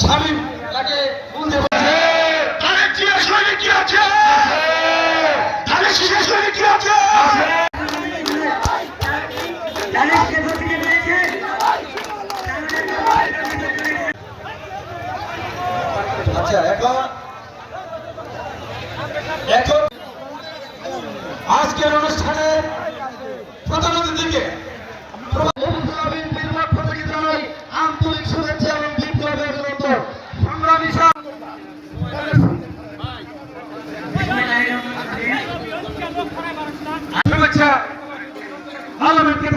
স্বামী তাকে বুঝে বলছে তাহলে জিয়া শৈলী কি আছে? তাহলে শিশু শৈলী কি আছে? আচ্ছা এখন এখন আজকের অনুষ্ঠানে প্রধান অতিথিকে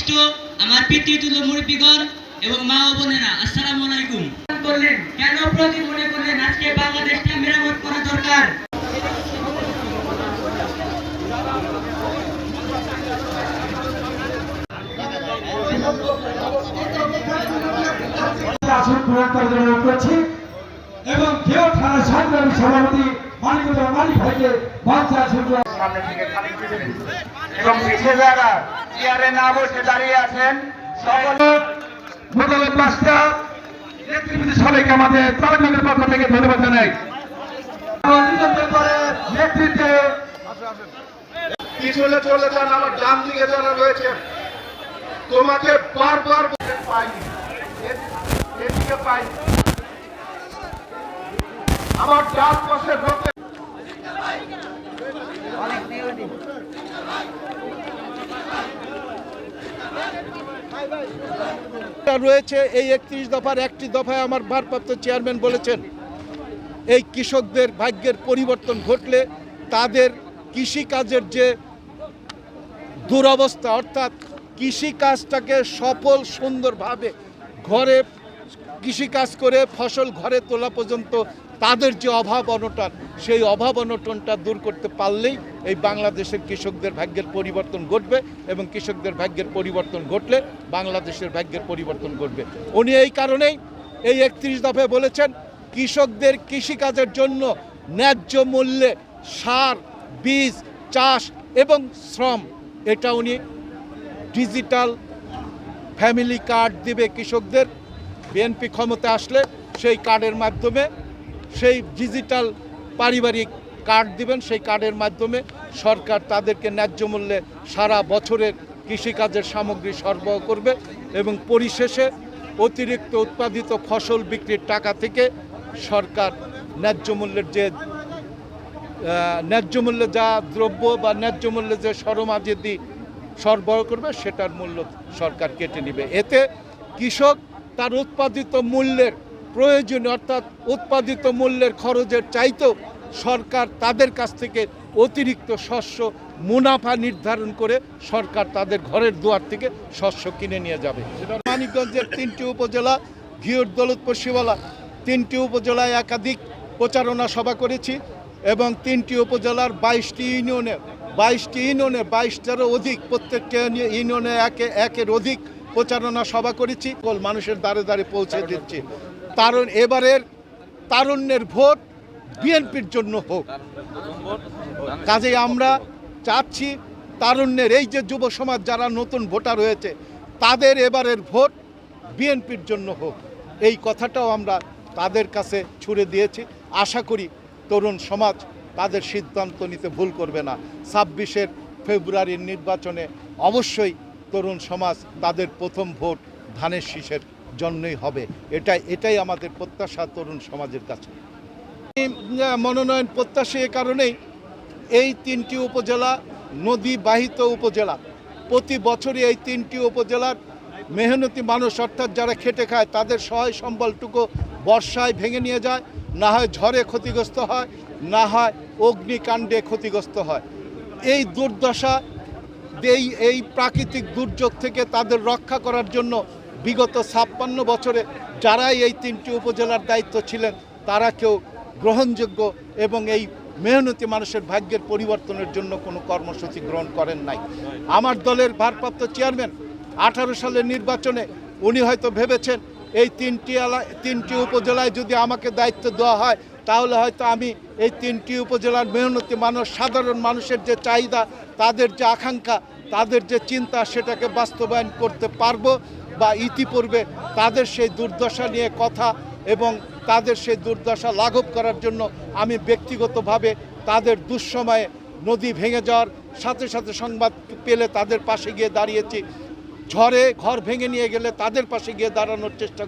উপবিষ্ট আমার পিতৃতুল্য মুরব্বীগণ এবং মা ও বোনেরা আসসালামু আলাইকুম। বললেন কেন প্রতি মনে করলেন আজকে বাংলাদেশটা মেরামত করা দরকার? আসন পূরণ করার জন্য অনুরোধ করছি। এবং কেউ থানার সংগ্রামী সভাপতি মানিকুদ্দ মালিক ভাইকে সামনে থেকে খালি এবং পিছিয়ে যারা চেয়ারে না বসে দাঁড়িয়ে আছেন সকলে মোতালেব মাস্টার নেতৃবৃন্দ সবাইকে আমাদের তারকমের পক্ষ থেকে ধন্যবাদ জানাই। আমার নিজন মেম্বারের নেতৃত্বে পিছনে চলে যান আমার ডান দিকে যারা রয়েছে। তোমাকে বারবার পাইনি এদিকে পাইনি আমার ডান পাশে রয়েছে এই একত্রিশ দফার একটি দফায় আমার ভারপ্রাপ্ত চেয়ারম্যান বলেছেন, এই কৃষকদের ভাগ্যের পরিবর্তন ঘটলে তাদের কৃষিকাজের যে দুরবস্থা, অর্থাৎ কৃষিকাজটাকে সফল সুন্দরভাবে ঘরে কৃষিকাজ করে ফসল ঘরে তোলা পর্যন্ত তাদের যে অভাব অনটন, সেই অভাব অনটনটা দূর করতে পারলেই এই বাংলাদেশের কৃষকদের ভাগ্যের পরিবর্তন ঘটবে এবং কৃষকদের ভাগ্যের পরিবর্তন ঘটলে বাংলাদেশের ভাগ্যের পরিবর্তন ঘটবে। উনি এই কারণেই এই একত্রিশ দফে বলেছেন, কৃষকদের কৃষিকাজের জন্য ন্যায্য মূল্যে সার, বীজ, চাষ এবং শ্রম, এটা উনি ডিজিটাল ফ্যামিলি কার্ড দিবে কৃষকদের। বিএনপি ক্ষমতা আসলে সেই কার্ডের মাধ্যমে সেই ডিজিটাল পারিবারিক কার্ড দিবেন, সেই কার্ডের মাধ্যমে সরকার তাদেরকে ন্যায্য মূল্যে সারা বছরের কৃষিকাজের সামগ্রী সরবরাহ করবে এবং পরিশেষে অতিরিক্ত উৎপাদিত ফসল বিক্রির টাকা থেকে সরকার ন্যায্য মূল্যের যে ন্যায্য মূল্যে যা দ্রব্য বা ন্যায্য মূল্যে যে সরমাদি সরবরাহ করবে, সেটার মূল্য সরকার কেটে নেবে। এতে কৃষক তার উৎপাদিত মূল্যের প্রয়োজনীয় অর্থাৎ উৎপাদিত মূল্যের খরচের চাইতেও সরকার তাদের কাছ থেকে অতিরিক্ত শস্য মুনাফা নির্ধারণ করে সরকার তাদের ঘরের দুয়ার থেকে শস্য কিনে নিয়ে যাবে। মানিকগঞ্জের তিনটি উপজেলা, ঘিওর দৌলতপুর শিবালা তিনটি উপজেলায় একাধিক প্রচারণা সভা করেছি এবং তিনটি উপজেলার বাইশটি ইউনিয়নে বাইশটি ইউনিয়নে বাইশটারও অধিক প্রত্যেকটা ইউনি- ইউনিয়নে একে, একের অধিক প্রচারণা সভা করেছি কল মানুষের দ্বারে দ্বারে পৌঁছে দিচ্ছি। কারণ এবারের তারুণ্যের ভোট বিএনপির জন্য হোক। কাজেই আমরা চাচ্ছি তারুণ্যের এই যে যুব সমাজ যারা নতুন ভোটার হয়েছে, তাদের এবারের ভোট বিএনপির জন্য হোক। এই কথাটাও আমরা তাদের কাছে ছুড়ে দিয়েছি। আশা করি তরুণ সমাজ তাদের সিদ্ধান্ত নিতে ভুল করবে না। ছাব্বিশের ফেব্রুয়ারির নির্বাচনে অবশ্যই তরুণ সমাজ তাদের প্রথম ভোট ধানের শীষের জন্যই হবে। এটাই এটাই আমাদের প্রত্যাশা তরুণ সমাজের কাছে। মনোনয়ন প্রত্যাশী এ কারণেই এই তিনটি উপজেলা, নদী বাহিত উপজেলা, প্রতি বছরই এই তিনটি উপজেলার মেহনতি মানুষ, অর্থাৎ যারা খেটে খায়, তাদের সহায় সম্বলটুকু বর্ষায় ভেঙে নিয়ে যায়, না হয় ঝড়ে ক্ষতিগ্রস্ত হয়, না হয় অগ্নিকাণ্ডে ক্ষতিগ্রস্ত হয়। এই দুর্দশা এই এই প্রাকৃতিক দুর্যোগ থেকে তাদের রক্ষা করার জন্য বিগত ছাপ্পান্ন বছরে যারাই এই তিনটি উপজেলার দায়িত্ব ছিলেন, তারা কেউ গ্রহণযোগ্য এবং এই মেহনতি মানুষের ভাগ্যের পরিবর্তনের জন্য কোনো কর্মসূচি গ্রহণ করেন নাই। আমার দলের ভারপ্রাপ্ত চেয়ারম্যান আঠারো সালের নির্বাচনে উনি হয়তো ভেবেছেন এই তিনটি তিনটি উপজেলায় যদি আমাকে দায়িত্ব দেওয়া হয়, তাহলে হয়তো আমি এই তিনটি উপজেলার মেহনতি মানুষ, সাধারণ মানুষের যে চাহিদা, তাদের যে আকাঙ্ক্ষা, তাদের যে চিন্তা, সেটাকে বাস্তবায়ন করতে পারব বা ইতিপূর্বে তাদের সেই দুর্দশা নিয়ে কথা এবং তাদের সেই দুর্দশা লাঘব করার জন্য আমি ব্যক্তিগতভাবে তাদের দুঃসময়ে নদী ভেঙে যাওয়ার সাথে সাথে সংবাদ পেলে তাদের পাশে গিয়ে দাঁড়িয়েছি। ঝড়ে ঘর ভেঙে নিয়ে গেলে তাদের পাশে গিয়ে দাঁড়ানোর চেষ্টা